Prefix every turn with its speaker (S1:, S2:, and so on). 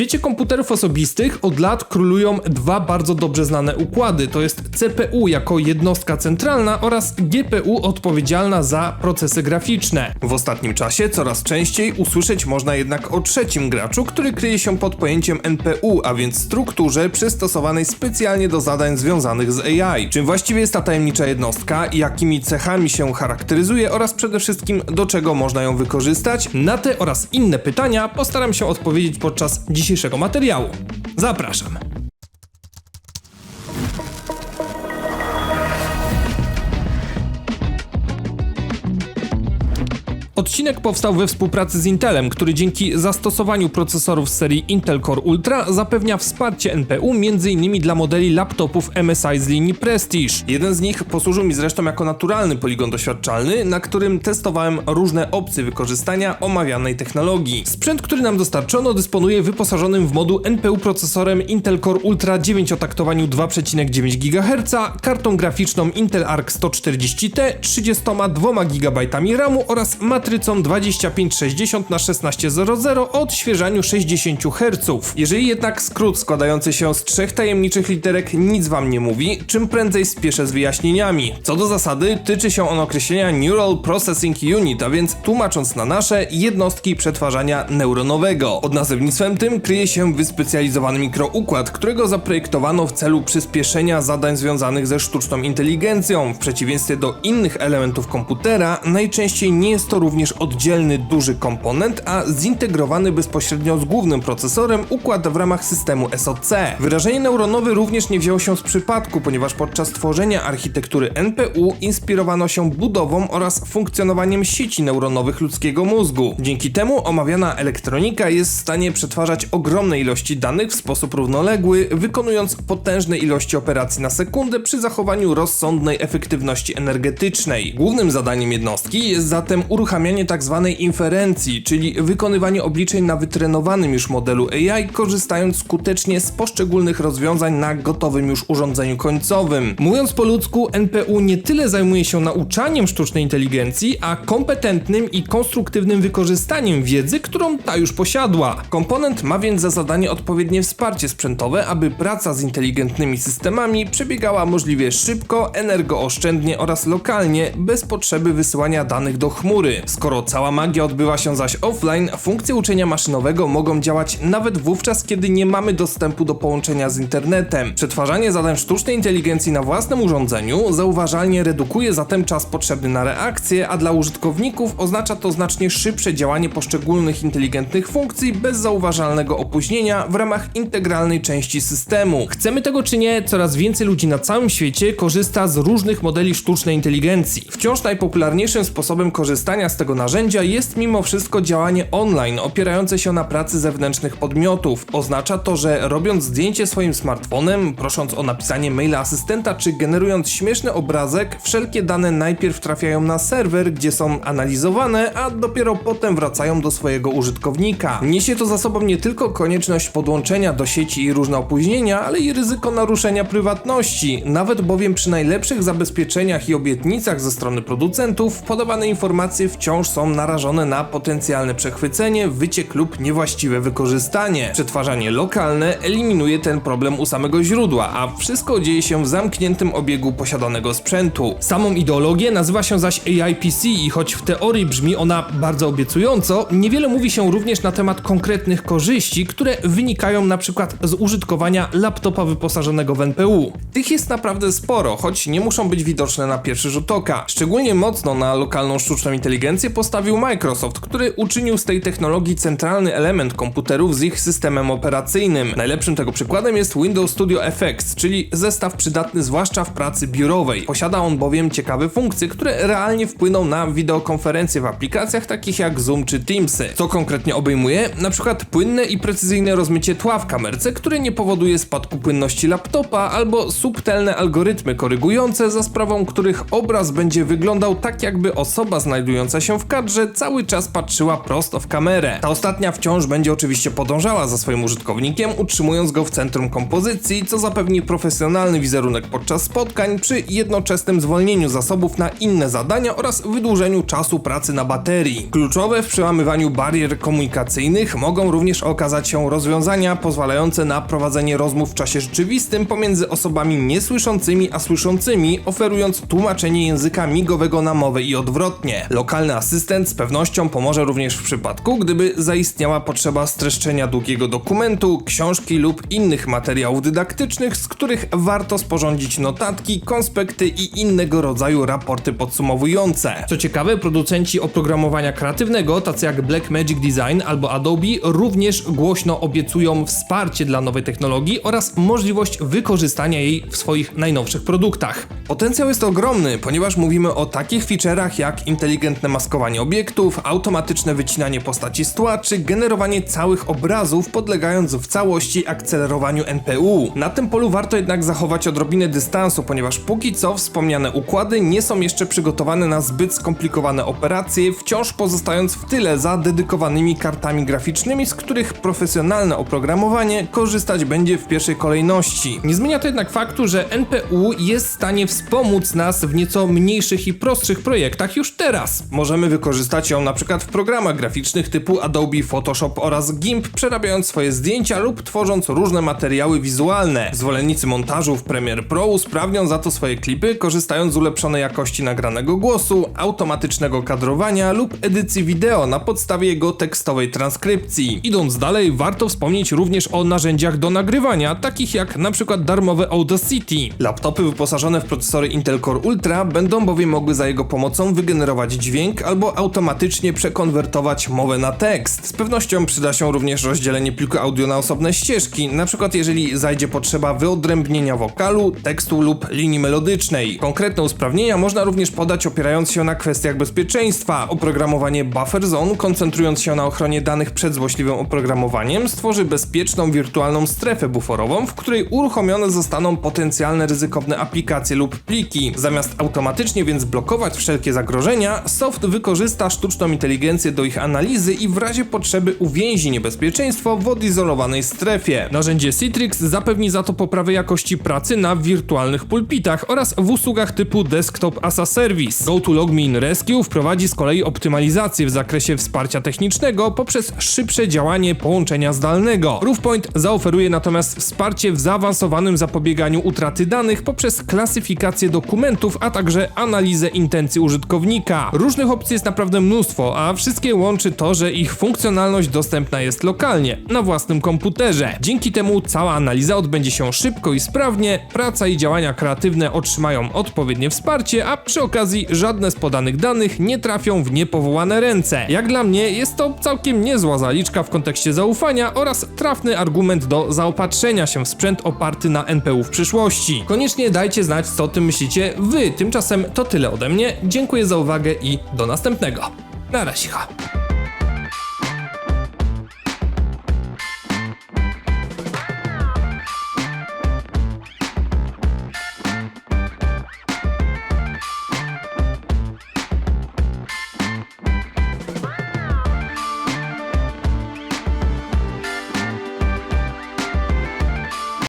S1: świecie komputerów osobistych od lat królują dwa bardzo dobrze znane układy. To jest CPU jako jednostka centralna oraz GPU odpowiedzialna za procesy graficzne. W ostatnim czasie coraz częściej usłyszeć można jednak o trzecim graczu, który kryje się pod pojęciem NPU, a więc strukturze przystosowanej specjalnie do zadań związanych z AI. Czym właściwie jest ta tajemnicza jednostka, jakimi cechami się charakteryzuje oraz przede wszystkim do czego można ją wykorzystać? Na te oraz inne pytania postaram się odpowiedzieć podczas dzisiejszego materiału. Zapraszam. Odcinek powstał we współpracy z Intelem, który dzięki zastosowaniu procesorów serii Intel Core Ultra zapewnia wsparcie NPU m.in. dla modeli laptopów MSI z linii Prestige. Jeden z nich posłużył mi zresztą jako naturalny poligon doświadczalny, na którym testowałem różne opcje wykorzystania omawianej technologii. Sprzęt, który nam dostarczono, dysponuje wyposażonym w moduł NPU procesorem Intel Core Ultra 9 o taktowaniu 2,9 GHz, kartą graficzną Intel Arc 140T, 32 GB RAMu oraz matrycą 2560 na 1600 o odświeżaniu 60 Hz. Jeżeli jednak skrót składający się z trzech tajemniczych literek nic wam nie mówi, czym prędzej spieszę z wyjaśnieniami. Co do zasady, tyczy się on określenia Neural Processing Unit, a więc tłumacząc na nasze jednostki przetwarzania neuronowego. Pod nazewnictwem tym kryje się wyspecjalizowany mikroukład, którego zaprojektowano w celu przyspieszenia zadań związanych ze sztuczną inteligencją. W przeciwieństwie do innych elementów komputera, najczęściej nie jest to również oddzielny duży komponent, a zintegrowany bezpośrednio z głównym procesorem układ w ramach systemu SoC. Wyrażenie neuronowy również nie wzięło się z przypadku, ponieważ podczas tworzenia architektury NPU inspirowano się budową oraz funkcjonowaniem sieci neuronowych ludzkiego mózgu. Dzięki temu omawiana elektronika jest w stanie przetwarzać ogromne ilości danych w sposób równoległy, wykonując potężne ilości operacji na sekundę przy zachowaniu rozsądnej efektywności energetycznej. Głównym zadaniem jednostki jest zatem uruchamianie tzw. inferencji, czyli wykonywanie obliczeń na wytrenowanym już modelu AI, korzystając skutecznie z poszczególnych rozwiązań na gotowym już urządzeniu końcowym. Mówiąc po ludzku, NPU nie tyle zajmuje się nauczaniem sztucznej inteligencji, a kompetentnym i konstruktywnym wykorzystaniem wiedzy, którą ta już posiadła. Komponent ma więc za zadanie odpowiednie wsparcie sprzętowe, aby praca z inteligentnymi systemami przebiegała możliwie szybko, energooszczędnie oraz lokalnie, bez potrzeby wysyłania danych do chmury. Skoro cała magia odbywa się zaś offline, funkcje uczenia maszynowego mogą działać nawet wówczas, kiedy nie mamy dostępu do połączenia z internetem. Przetwarzanie zadań sztucznej inteligencji na własnym urządzeniu zauważalnie redukuje zatem czas potrzebny na reakcję, a dla użytkowników oznacza to znacznie szybsze działanie poszczególnych inteligentnych funkcji bez zauważalnego opóźnienia w ramach integralnej części systemu. Chcemy tego czy nie, coraz więcej ludzi na całym świecie korzysta z różnych modeli sztucznej inteligencji. Wciąż najpopularniejszym sposobem korzystania z tego narzędzia jest mimo wszystko działanie online opierające się na pracy zewnętrznych podmiotów. Oznacza to, że robiąc zdjęcie swoim smartfonem, prosząc o napisanie maila asystenta czy generując śmieszny obrazek, wszelkie dane najpierw trafiają na serwer, gdzie są analizowane, a dopiero potem wracają do swojego użytkownika. Niesie to za sobą nie tylko konieczność podłączenia do sieci i różne opóźnienia, ale i ryzyko naruszenia prywatności. Nawet bowiem przy najlepszych zabezpieczeniach i obietnicach ze strony producentów podawane informacje wciąż są narażone na potencjalne przechwycenie, wyciek lub niewłaściwe wykorzystanie. Przetwarzanie lokalne eliminuje ten problem u samego źródła, a wszystko dzieje się w zamkniętym obiegu posiadanego sprzętu. Samą ideologię nazywa się zaś AIPC i choć w teorii brzmi ona bardzo obiecująco, niewiele mówi się również na temat konkretnych korzyści, które wynikają przykład z użytkowania laptopa wyposażonego w NPU. Tych jest naprawdę sporo, choć nie muszą być widoczne na pierwszy rzut oka. Szczególnie mocno na lokalną sztuczną inteligencję postawił Microsoft, który uczynił z tej technologii centralny element komputerów z ich systemem operacyjnym. Najlepszym tego przykładem jest Windows Studio FX, czyli zestaw przydatny zwłaszcza w pracy biurowej. Posiada on bowiem ciekawe funkcje, które realnie wpłyną na wideokonferencje w aplikacjach takich jak Zoom czy Teamsy. Co konkretnie obejmuje? Na przykład płynne i precyzyjne rozmycie tła w kamerce, które nie powoduje spadku płynności laptopa, albo subtelne algorytmy korygujące, za sprawą których obraz będzie wyglądał tak jakby osoba znajdująca się w kadrze cały czas patrzyła prosto w kamerę. Ta ostatnia wciąż będzie oczywiście podążała za swoim użytkownikiem, utrzymując go w centrum kompozycji, co zapewni profesjonalny wizerunek podczas spotkań przy jednoczesnym zwolnieniu zasobów na inne zadania oraz wydłużeniu czasu pracy na baterii. Kluczowe w przełamywaniu barier komunikacyjnych mogą również okazać się rozwiązania pozwalające na prowadzenie rozmów w czasie rzeczywistym pomiędzy osobami niesłyszącymi a słyszącymi, oferując tłumaczenie języka migowego na mowę i odwrotnie. Lokalny asystent z pewnością pomoże również w przypadku, gdyby zaistniała potrzeba streszczenia długiego dokumentu, książki lub innych materiałów dydaktycznych, z których warto sporządzić notatki, konspekty i innego rodzaju raporty podsumowujące. Co ciekawe, producenci oprogramowania kreatywnego, tacy jak Blackmagic Design albo Adobe, również głośno obiecują wsparcie dla nowej technologii oraz możliwość wykorzystania jej w swoich najnowszych produktach. Potencjał jest ogromny, ponieważ mówimy o takich feature'ach jak inteligentne maskowanie obiektów, automatyczne wycinanie postaci z tła, czy generowanie całych obrazów, podlegając w całości akcelerowaniu NPU. Na tym polu warto jednak zachować odrobinę dystansu, ponieważ póki co wspomniane układy nie są jeszcze przygotowane na zbyt skomplikowane operacje, wciąż pozostając w tyle za dedykowanymi kartami graficznymi, z których profesjonalne oprogramowanie korzystać będzie w pierwszej kolejności. Nie zmienia to jednak faktu, że NPU jest w stanie wspomóc nas w nieco mniejszych i prostszych projektach już teraz. Możemy wykorzystać ją na przykład w programach graficznych typu Adobe Photoshop oraz GIMP, przerabiając swoje zdjęcia lub tworząc różne materiały wizualne. Zwolennicy montażu w Premiere Pro usprawnią za to swoje klipy, korzystając z ulepszonej jakości nagranego głosu, automatycznego kadrowania lub edycji wideo na podstawie jego tekstowej transkrypcji. Idąc dalej, warto wspomnieć również o narzędziach do nagrywania, takich jak na przykład darmowe Audacity. Laptopy wyposażone w procesory Intel Core Ultra będą bowiem mogły za jego pomocą wygenerować dźwięk albo automatycznie przekonwertować mowę na tekst. Z pewnością przyda się również rozdzielenie pliku audio na osobne ścieżki, na przykład jeżeli zajdzie potrzeba wyodrębnienia wokalu, tekstu lub linii melodycznej. Konkretne usprawnienia można również podać opierając się na kwestiach bezpieczeństwa. Oprogramowanie Buffer Zone, koncentrując się na ochronie danych przed złośliwym oprogramowaniem, stworzy bezpieczną wirtualną strefę buforową, w której uruchomione zostaną potencjalne ryzykowne aplikacje lub pliki. Zamiast automatycznie więc blokować wszelkie zagrożenia, soft wykorzysta sztuczną inteligencję do ich analizy i w razie potrzeby uwięzi niebezpieczeństwo w odizolowanej strefie. Narzędzie Citrix zapewni za to poprawę jakości pracy na wirtualnych pulpitach oraz w usługach typu Desktop as a Service. GoToLogMeIn Rescue wprowadzi z kolei optymalizację w zakresie wsparcia technicznego poprzez szybsze działanie połączenia zdalnego. Proofpoint zaoferuje natomiast wsparcie w zaawansowanym zapobieganiu utraty danych poprzez klasyfikację dokumentów, a także analizę intencji użytkownika. Różnych opcji jest naprawdę mnóstwo, a wszystkie łączy to, że ich funkcjonalność dostępna jest lokalnie, na własnym komputerze. Dzięki temu cała analiza odbędzie się szybko i sprawnie, praca i działania kreatywne otrzymają odpowiednie wsparcie, a przy okazji żadne z podanych danych nie trafią w niepowołane ręce. Jak dla mnie jest to całkiem niezła zaliczka w kontekście zaufania oraz trafny argument do zaopatrzenia się w sprzęt oparty na NPU w przyszłości. Koniecznie dajcie znać, co o tym myślicie wy. Tymczasem to tyle ode mnie. Dziękuję za uwagę i do następnego. Na razie.